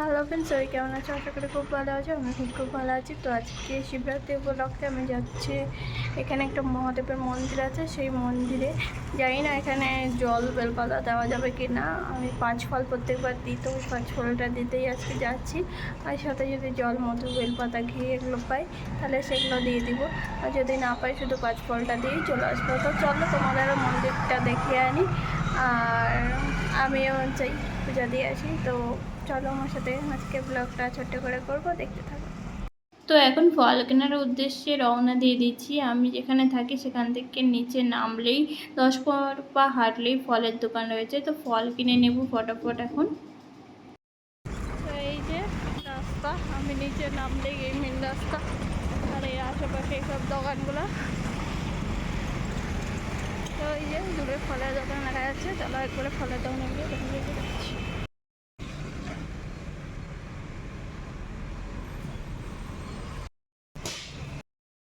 Hello friend সবাই কেমন আছো? আশা করি খুব ভালো আছো আমি খুব খুব ভালো আছি। তো আজকে শিবরাত্রি উপলক্ষে আমি যাচ্ছি। এখানে একটা মহাদেবের মন্দির আছে, সেই মন্দিরে। জানি না এখানে জল বেলপাতা দেওয়া যাবে কি না আমি পাঁচ ফল প্রত্যেকবার দিই, তো পাঁচ ফলটা দিতেই আজকে যাচ্ছি। আর সাথে যদি জল, মধু, বেলপাতা, ঘি এগুলো পাই, তাহলে সেগুলো দিয়ে দিব। আর যদি না পাই, শুধু পাঁচ ফলটা দিয়েই চলে আসব। তো চলো তোমাদেরও মন্দিরটা দেখিয়ে আনি। আর আমিও চাই পূজা দিয়ে আসি তো চলো আমার সাথে আজকে ব্লগটা ছোট্ট করে করব দেখতে থাকো। তো এখন ফল কেনার উদ্দেশ্যে রওনা দিয়ে দিচ্ছি। আমি যেখানে থাকি সেখান থেকে নিচে নামলেই দশ পনেরো পা হাঁটলেই ফলের দোকান রয়েছে। তো ফল কিনে নেব ফটাফট এখন। তো এই যে রাস্তা আমি নিচে নামলেই এই মেন রাস্তা। আর এই আশেপাশে এইসব দোকানগুলো। যে দূরে ফলের দোকান দেখা যাচ্ছে। চলো একবারে ফলের দোকানে গিয়ে দোকান দিয়ে যাচ্ছি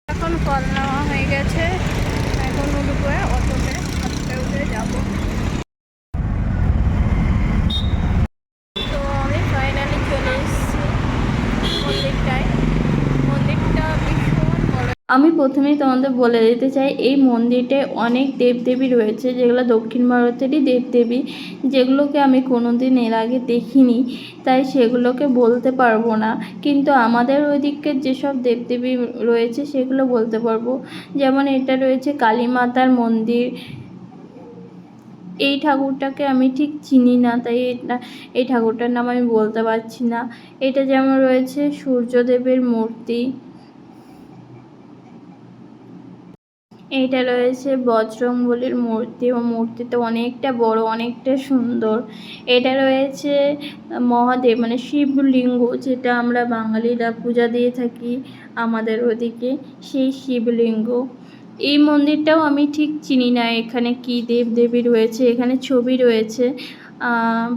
এখন ফল নেওয়া হয়ে গেছে। এখন উঠবো অটোতে অটোতে উঠে যাব তো আমি ফাইনালি চলে এসেছি মন্দিরটায় মন্দিরটা ভীষণ বড় আমি প্রথমেই তোমাদের বলে দিতে চাই, এই মন্দিরে অনেক দেবদেবী রয়েছে, যেগুলো দক্ষিণ ভারতেরই দেবদেবী, যেগুলোকে আমি কোনোদিন এর আগে দেখিনি, তাই সেগুলোকে বলতে পারব না। কিন্তু আমাদের ওই দিকের যেসব দেবদেবী রয়েছে, সেগুলো বলতে পারব। যেমন এটা রয়েছে কালী মাতার মন্দির। এই ঠাকুরটাকে আমি ঠিক চিনি না, তাই এটা, এই ঠাকুরটার নাম আমি বলতে পারছি না। এটা যেমন রয়েছে সূর্যদেবের মূর্তি। এইটা রয়েছে বজরংবলীর মূর্তি ও মূর্তিটা অনেকটা বড়, অনেকটা সুন্দর। এটা রয়েছে মহাদেব মানে শিবলিঙ্গ যেটা আমরা বাঙালিরা পূজা দিয়ে থাকি আমাদের ওদিকে, সেই শিবলিঙ্গ। এই মন্দিরটাও আমি ঠিক চিনি না, এখানে কি দেব দেবী রয়েছে, এখানে ছবি রয়েছে।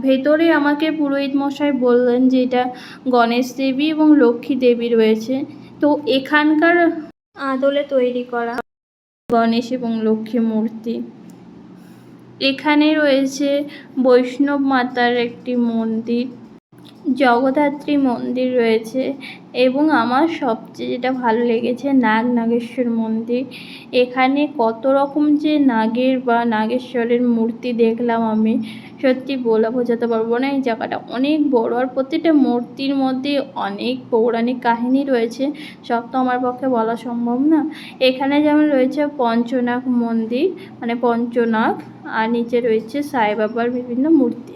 ভেতরে আমাকে পুরোহিত মশাই বললেন যে এটা গণেশ দেবী এবং লক্ষ্মী দেবী রয়েছে। তো এখানকার আদলে তৈরি করা গণেশ এবং লক্ষ্মী মূর্তি। এখানে রয়েছে বৈষ্ণব মাতার একটি মন্দির। জগদ্ধাত্রী মন্দির রয়েছে এবং আমার সবচেয়ে যেটা ভালো লেগেছে নাগ নাগেশ্বর মন্দির। এখানে কত রকম যে নাগের বা নাগেশ্বরের মূর্তি দেখলাম আমি। সত্যি বলে বোঝাতে পারব না, এই জায়গাটা অনেক বড় আর প্রতিটা মূর্তির মধ্যে অনেক পৌরাণিক কাহিনী রয়েছে। সব তো আমার পক্ষে বলা সম্ভব না। এখানে যেমন রয়েছে পঞ্চনাগ মন্দির মানে পঞ্চনাগ, আর নিচে রয়েছে সাই বাবার বিভিন্ন মূর্তি।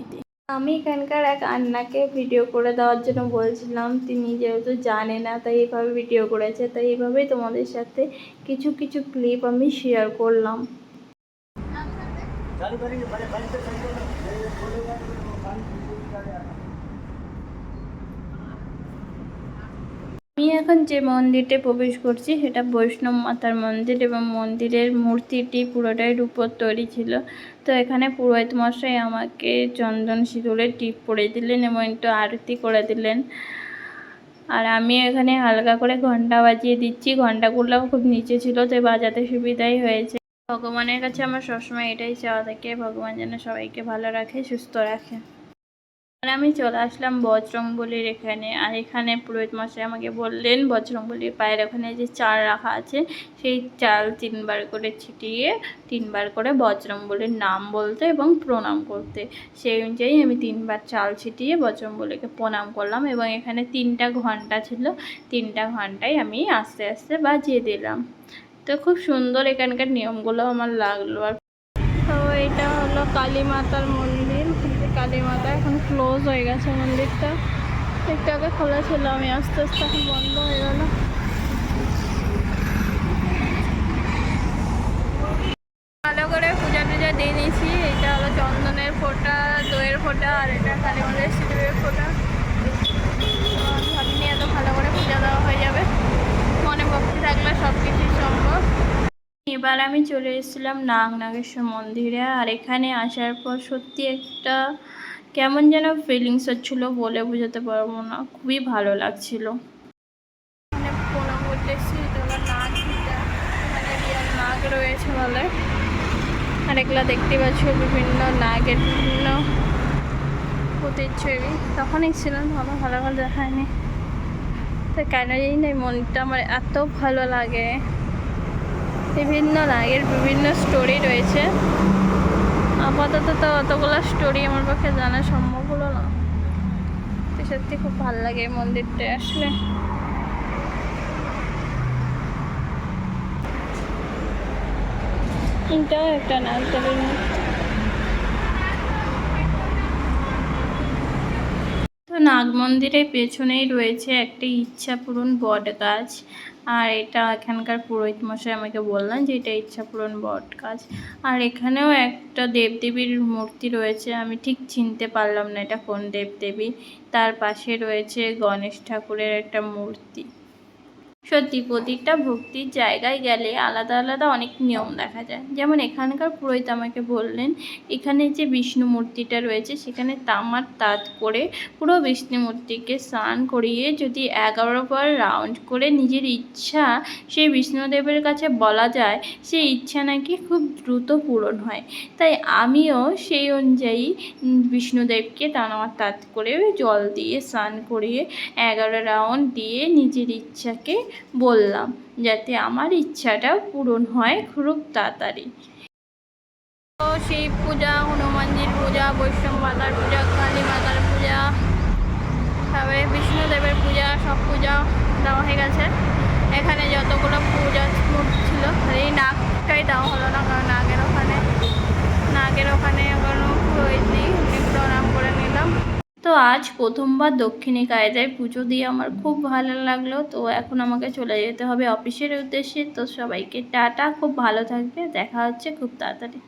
আমি এখানকার এক আন্নাকে ভিডিও করে দেওয়ার জন্য বলছিলাম, তিনি যেহেতু জানে না, তাই এইভাবে ভিডিও করেছে, তাই এইভাবেই তোমাদের সাথে কিছু কিছু ক্লিপ আমি শেয়ার করলাম। আমি এখন যে মন্দিরতে প্রবেশ করছি, সেটা বৈষ্ণব মাতার মন্দির এবং মন্দিরের মূর্তিটি পুরোটাই রূপোর তৈরি ছিল। তো এখানে পুরোহিত মশাই আমাকে চন্দন সিঁদুরের টিপ পরে দিলেন এবং একটু আরতি করে দিলেন। আর আমি এখানে হালকা করে ঘণ্টা বাজিয়ে দিচ্ছি। ঘন্টাগুলো খুব নিচে ছিল, তো বাজাতে সুবিধাই হয়েছে। ভগবানের কাছে আমার সবসময় এটাই চাওয়া থাকে। ভগবান যেন সবাইকে ভালো রাখে, সুস্থ রাখে। আর আমি চলে আসলাম বজরংবলির এখানে। আর এখানে পুরোহিত মশাই আমাকে বললেন বজরংবলির পায়ের ওখানে যে চাল রাখা আছে, সেই চাল তিনবার করে ছিটিয়ে, তিনবার করে বজরংবলির নাম বলতে এবং প্রণাম করতে। সেই অনুযায়ী আমি তিনবার চাল ছিটিয়ে বজরংবলিকে প্রণাম করলাম এবং এখানে তিনটা ঘণ্টা ছিল। তিনটা ঘন্টায় আমি আস্তে আস্তে বাজিয়ে দিলাম। তো খুব সুন্দর এখানকার নিয়মগুলো আমার লাগল। আর তো এটা হলো কালী মাতার মন্দির। কালী মাতা এখন ক্লোজ হয়ে গেছে মন্দিরটা। একটু আগে খোলা ছিল, আমি আস্তে আস্তে এখন বন্ধ হয়ে গেল। ভালো করে পূজা টুজা দিয়ে নিয়েছি, এটা হলো চন্দনের ফোঁটা, দইয়ের ফোঁটা, আর এটা কালী মাতার সিঁদুরের ফোঁটা তো আমি ভাবিনি এত ভালো করে পূজা দেওয়া হয়ে যাবে মনে ভক্তি থাকলে সব কিছুই সম্ভব এবার আমি চলে এসেছিলাম নাগ নাগেশ্বর মন্দিরে। আর এখানে আসার পর সত্যি একটা কেমন যেন ফিলিংস হচ্ছিল বলে বোঝাতে পারব না। খুবই ভালো লাগছিল। মানে এটা নাগ রয়েছে বলে। আর এগুলো দেখতে পাচ্ছ বিভিন্ন নাগের বিভিন্ন প্রতিচ্ছবি তখনই ছিলাম তখন ভালো ভালো দেখায়নি। তো কেন জানি মন্দিরটা আমার এত ভালো লাগে। বিভিন্ন রাগের বিভিন্ন স্টোরি রয়েছে। আপাতত তো অতগুলো স্টোরি আমার পক্ষে জানা সম্ভব হলো না। তো সত্যি খুব ভালো লাগে এই মন্দিরটা আসলে। এটাও একটা তো নাগ মন্দিরের পেছনেই রয়েছে একটা ইচ্ছা পূরণ বট গাছ। আর এটা এখানকার পুরোহিত মশাই আমাকে বললেন যে এটা ইচ্ছাপূরণ বট গাছ আর এখানেও একটা দেবদেবীর মূর্তি রয়েছে, আমি ঠিক চিনতে পারলাম না এটা কোন দেবদেবী। তার পাশে রয়েছে গণেশ ঠাকুরের একটা মূর্তি। সত্যি, প্রতিটা ভক্তির জায়গায় গেলে আলাদা আলাদা অনেক নিয়ম দেখা যায়। যেমন এখানকার পুরোহিত আমাকে বললেন, এখানে যে বিষ্ণু মূর্তিটা রয়েছে, সেখানে তামার তাঁত করে পুরো বিষ্ণু মূর্তিকে স্নান করিয়ে যদি এগারো বার রাউন্ড করে নিজের ইচ্ছা সেই বিষ্ণুদেবের কাছে বলা যায়, সেই ইচ্ছা নাকি খুব দ্রুত পূরণ হয়। তাই আমিও সেই অনুযায়ী বিষ্ণুদেবকে তামার তাঁত করে জল দিয়ে স্নান করিয়ে এগারো রাউন্ড দিয়ে নিজের ইচ্ছাকে বললাম, যাতে আমার ইচ্ছাটা পূরণ হয় খুব তাড়াতাড়ি। তো শিব পূজা, হনুমানজির পূজা, বৈষ্ণব মাতার পূজা, কালী মাতার পূজা, তারপরে বিষ্ণুদেবের পূজা, সব পূজা দেওয়া হয়ে গেছে। এখানে যতগুলো পূজা ছিল এই নাগটাই দেওয়া হলো না, কারণ নাগের ওখানে নাগের ওখানে কোনো পুরোহিত নেই এমনি প্রণাম করে নিলাম তো আজ প্রথমবার দক্ষিণী কায়দায় পুজো দিয়ে আমার খুব ভালো লাগল। তো এখন আমাকে চলে যেতে হবে অফিসের উদ্দেশ্যে। তো সবাইকে টাটা, খুব ভালো থাকবে। দেখা হচ্ছে খুব তাড়াতাড়ি।